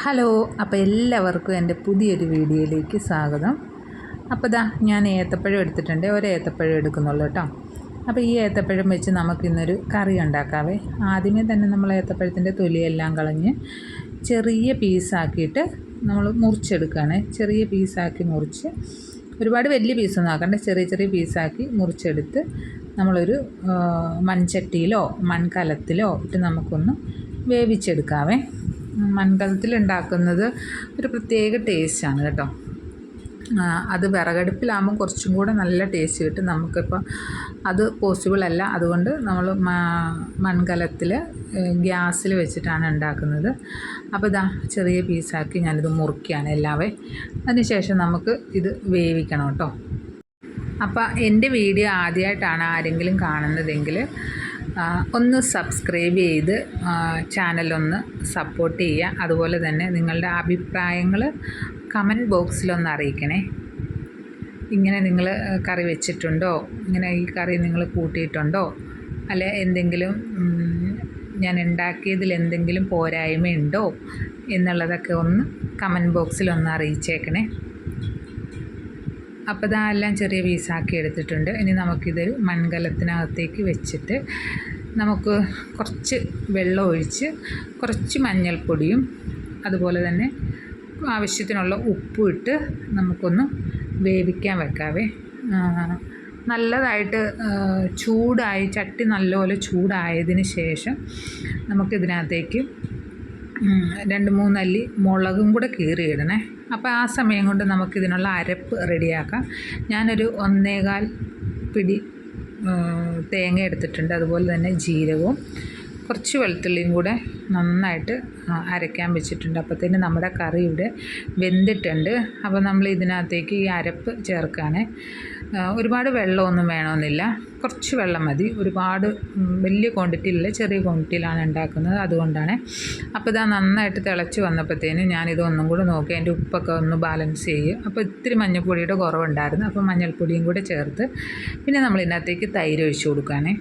Hello അപ്പോൾ എല്ലാവർക്കും എന്റെ പുതിയൊരു വീഡിയോയിലേക്ക് സ്വാഗതം. അപ്പോൾ ദാ ഞാൻ ഏത്തപ്പഴം എടുത്തിട്ടുണ്ട്. ഒരു ഏത്തപ്പഴം എടുക്കുന്നുള്ളൂ കേട്ടോ. അപ്പോൾ ഈ ഏത്തപ്പഴം വെച്ച് നമുക്കിന്നൊരു കറി ഉണ്ടാക്കാവേ. ആദ്യമേ തന്നെ നമ്മൾ ഏത്തപ്പഴത്തിന്റെ തൊലിയെല്ലാം കളഞ്ഞ് ചെറിയ പീസാക്കിയിട്ട് നമ്മൾ മുറിച്ചെടുക്കുകയാണ്. ചെറിയ പീസാക്കി മുറിച്ച് ഒരുപാട് വലിയ പീസൊന്നും ആക്കണ്ട. ചെറിയ ചെറിയ പീസാക്കി മുറിച്ചെടുത്ത് നമ്മളൊരു മൺചട്ടിയിലോ മൺകലത്തിലോ ഇട്ട് നമുക്കൊന്ന് വേവിച്ചെടുക്കാവേ. മൺകലത്തിൽ ഉണ്ടാക്കുന്നത് ഒരു പ്രത്യേക ടേസ്റ്റാണ് കേട്ടോ. അത് വിറകടുപ്പിലാകുമ്പോൾ കുറച്ചും കൂടെ നല്ല ടേസ്റ്റ് കിട്ടും നമുക്കിപ്പോൾ അത് പോസിബിൾ അല്ല. അതുകൊണ്ട് നമ്മൾ മൺകലത്തിൽ ഗ്യാസിൽ വെച്ചിട്ടാണ് ഉണ്ടാക്കുന്നത്. അപ്പോൾ ഇതാ ചെറിയ പീസാക്കി ഞാനിത് മുറിക്കുകയാണ് എല്ലാവേ. അതിനുശേഷം നമുക്ക് ഇത് വേവിക്കണം കേട്ടോ. അപ്പോൾ എന്റെ വീഡിയോ ആദ്യമായിട്ടാണ് ആരെങ്കിലും കാണുന്നതെങ്കിൽ ഒന്ന് സബ്സ്ക്രൈബ് ചെയ്ത് ചാനലൊന്ന് സപ്പോർട്ട് ചെയ്യുക. അതുപോലെ തന്നെ നിങ്ങളുടെ അഭിപ്രായങ്ങൾ കമന്റ് ബോക്സിലൊന്ന് അറിയിക്കണേ. ഇങ്ങനെ നിങ്ങൾ കറി വെച്ചിട്ടുണ്ടോ? ഇങ്ങനെ ഈ കറി നിങ്ങൾ കൂട്ടിയിട്ടുണ്ടോ? അല്ലെ എന്തെങ്കിലും ഞാൻ ഉണ്ടാക്കിയതിൽ എന്തെങ്കിലും പോരായ്മയുണ്ടോ? എന്നുള്ളതൊക്കെ ഒന്ന് കമന്റ് ബോക്സിലൊന്ന് അറിയിച്ചേക്കണേ. അപ്പോൾ എല്ലാം ചെറിയ പീസാക്കി എടുത്തിട്ടുണ്ട്. ഇനി നമുക്കിത് മൺകലത്തിനകത്തേക്ക് വെച്ചിട്ട് നമുക്ക് കുറച്ച് വെള്ളം ഒഴിച്ച് കുറച്ച് മഞ്ഞൾപ്പൊടിയും അതുപോലെ തന്നെ ആവശ്യത്തിനുള്ള ഉപ്പും ഇട്ട് നമുക്കൊന്ന് വേവിക്കാൻ വെക്കാവേ. നല്ലതായിട്ട് ചൂടായി ചട്ടി നല്ലപോലെ ചൂടായതിന് ശേഷം നമുക്കിതിനകത്തേക്ക് രണ്ട് മൂന്നല്ലി മുളകും കൂടെ കീറിയിടണേ അപ്പോൾ ആ സമയം കൊണ്ട് നമുക്കിതിനുള്ള അരപ്പ് റെഡിയാക്കാം. ഞാനൊരു ഒന്നേകാൽ പിടി തേങ്ങ എടുത്തിട്ടുണ്ട്. അതുപോലെ തന്നെ ജീരകവും കുറച്ച് വെളുത്തുള്ളിയും കൂടെ നന്നായിട്ട് അരയ്ക്കാൻ വെച്ചിട്ടുണ്ട്. അപ്പോഴത്തേന് നമ്മുടെ കറി ഇവിടെ വെന്തിട്ടുണ്ട്. അപ്പോൾ നമ്മൾ ഇതിനകത്തേക്ക് ഈ അരപ്പ് ചേർക്കാനേ ഒരുപാട് വെള്ളമൊന്നും വേണമെന്നില്ല. കുറച്ച് വെള്ളം മതി. ഒരുപാട് വലിയ ക്വാണ്ടിറ്റിയിലല്ല ചെറിയ ക്വാണ്ടിറ്റിയിലാണ് ഉണ്ടാക്കുന്നത്. അതുകൊണ്ടാണ്. അപ്പോൾ ഇതാ നന്നായിട്ട് തിളച്ച് വന്നപ്പോഴത്തേനും ഞാനിത് ഒന്നും കൂടെ നോക്കി അതിന്റെ ഉപ്പൊക്കെ ഒന്ന് ബാലൻസ് ചെയ്യും. അപ്പോൾ ഇത്തിരി മഞ്ഞൾപ്പൊടിയുടെ കുറവുണ്ടായിരുന്നു. അപ്പോൾ മഞ്ഞൾപ്പൊടിയും കൂടെ ചേർത്ത് പിന്നെ നമ്മൾ ഇതിനകത്തേക്ക് തൈര് ഒഴിച്ച് കൊടുക്കുകയാണേ.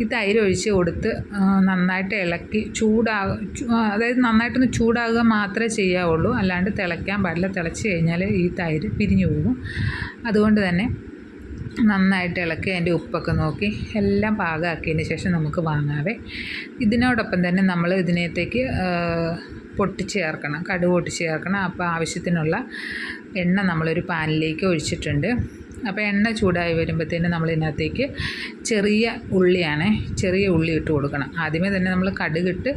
ഈ തൈര് ഒഴിച്ച് കൊടുത്ത് നന്നായിട്ട് ഇളക്കി ചൂടാക അതായത് നന്നായിട്ടൊന്ന് ചൂടാകുക മാത്രമേ ചെയ്യാവുള്ളൂ. അല്ലാണ്ട് തിളയ്ക്കാൻ പാടില്ല. തിളച്ച് കഴിഞ്ഞാൽ ഈ തൈര് പിരിഞ്ഞു പോകും. അതുകൊണ്ട് തന്നെ നന്നായിട്ട് ഇളക്കി അതിന്റെ ഉപ്പൊക്കെ നോക്കി എല്ലാം പാകമാക്കിയതിന് ശേഷം നമുക്ക് വാങ്ങാവേ. ഇതിനോടൊപ്പം തന്നെ നമ്മൾ ഇതിനകത്തേക്ക് പൊട്ടിച്ച് ചേർക്കണം. കടുക് പൊട്ടിച്ച് ചേർക്കണം. അപ്പോൾ ആവശ്യത്തിനുള്ള എണ്ണ നമ്മളൊരു പാനിലേക്ക് ഒഴിച്ചിട്ടുണ്ട്. അപ്പോൾ എണ്ണ ചൂടായി വരുമ്പോഴത്തേനും നമ്മൾ ഇതിനകത്തേക്ക് ചെറിയ ഉള്ളിയാണ് ചെറിയ ഉള്ളി ഇട്ട് കൊടുക്കണം. ആദ്യമേ തന്നെ നമ്മൾ കടുകിട്ട്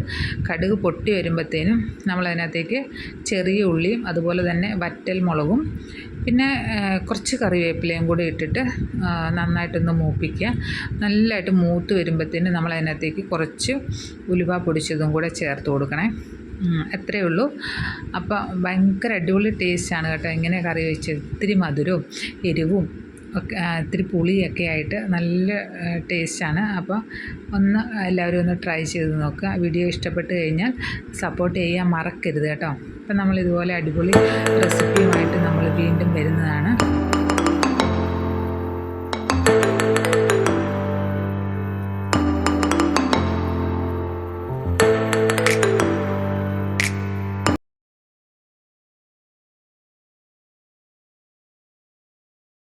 കടുക് പൊട്ടി വരുമ്പോഴത്തേനും നമ്മൾ അതിനകത്തേക്ക് ചെറിയ ഉള്ളിയും അതുപോലെ തന്നെ വറ്റൽ മുളകും പിന്നെ കുറച്ച് കറിവേപ്പിലയും കൂടി ഇട്ടിട്ട് നന്നായിട്ടൊന്ന് മൂപ്പിക്കുക. നല്ലതായിട്ട് മൂത്ത് വരുമ്പോഴത്തേനും നമ്മൾ അതിനകത്തേക്ക് കുറച്ച് ഉലുവ പൊടിച്ചതും കൂടെ ചേർത്ത് കൊടുക്കണേ. അത്രയേ ഉള്ളൂ. അപ്പോൾ ഭയങ്കര അടിപൊളി ടേസ്റ്റാണ് കേട്ടോ ഇങ്ങനെ കറി വെച്ച് ഇത്തിരി മധുരവും എരിവും ഒക്കെ ഇത്തിരി പുളിയൊക്കെ ആയിട്ട് നല്ല ടേസ്റ്റാണ് അപ്പോൾ ഒന്ന് എല്ലാവരും ഒന്ന് ട്രൈ ചെയ്ത് നോക്കുക. വീഡിയോ ഇഷ്ടപ്പെട്ട് കഴിഞ്ഞാൽ സപ്പോർട്ട് ചെയ്യാൻ മറക്കരുത് കേട്ടോ. അപ്പം നമ്മൾ ഇതുപോലെ അടിപൊളി റെസിപ്പിയുമായിട്ട് നമ്മൾ വീണ്ടും വരുന്നതാണ്.